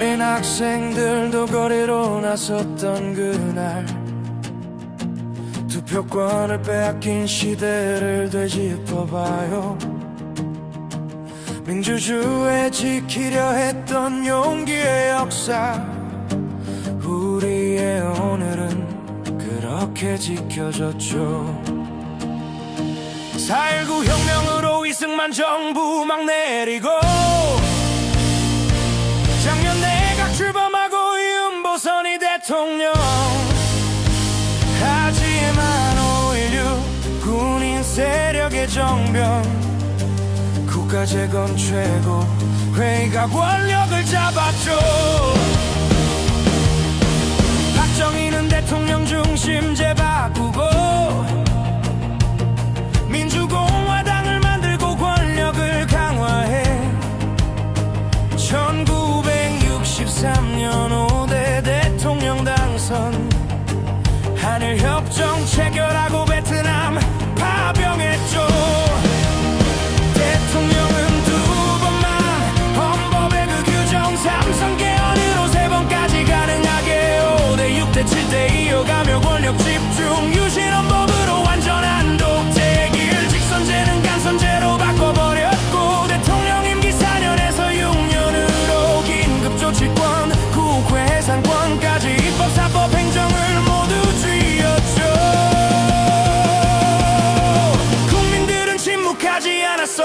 어린 학생들도 거리로 나섰던 그날 투표권을 빼앗긴 시대를 되짚어봐요. 민주주의 지키려 했던 용기의 역사 그렇게 지켜졌죠. 4.19 혁명으로 이승만 정부 막 내리고 작년 내각 출범하고 윤보선이 대통령. 하지만 5.16 군인 세력의 정변 국가 재건 최고 회의가 권력을 잡았죠 민주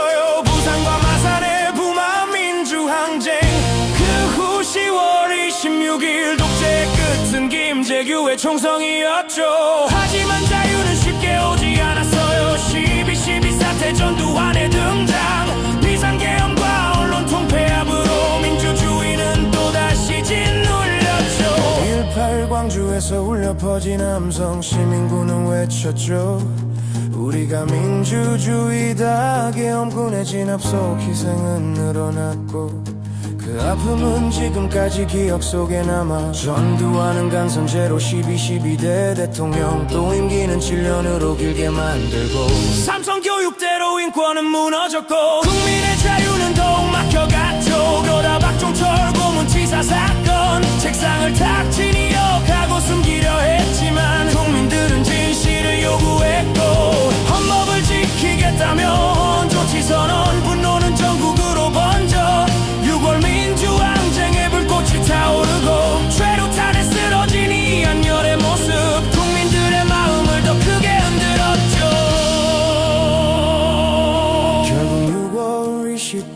않았어요. 부산과 마산의 부마 민주항쟁. 그 후 10월 26일 독재의 끝은 김재규의 총성이었죠. 하지만 자유는 쉽게 오지 않았어요. 12.12 사태 전두환의 등장. 비상계엄과 언론 통폐합으로 민주주의는 또다시 짓눌렸죠. 1.8 광주에서 울려 퍼진 함성 시민군은 외쳤죠 우리가 민주주의다. 계엄군의 진압 속 희생은 늘어났고 그 아픔은 지금까지 기억 속에 남아 전두환은 간선제로 12.12대 대통령 또 임기는 7년으로 길게 만들고 삼성 교육대로 인권은 무너졌고 국민의 자유는 더욱 막혀갔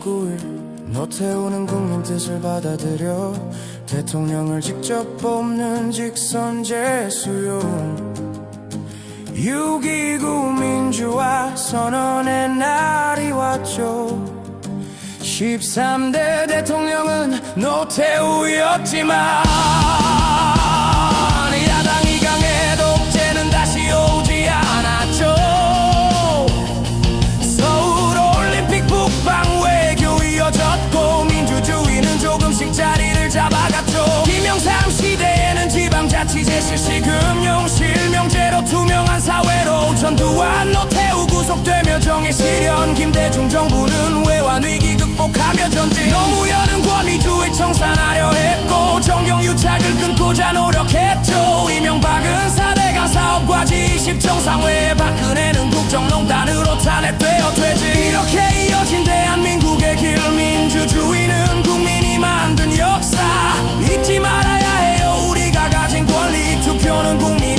6월 29일 노태우는 국민 뜻을 받아들여 대통령을 직접 뽑는 직선제 수용. 6.29 민주화 선언의 날이 왔죠. 13대 대통령은 노태우였지만 자치제 실시 금융 실명제로 투명한 사회로 전두환 노태우 구속되며 정의 실현 김대중 정부는 외환 위기 극복하며 전진 노무현은 권위주의 청산하려 했고 정경 유착을 끊고자 노력했죠. 이명박은 4대강 사업과지 20정상회에 박근혜는 국정농단으로 퇴진 tango me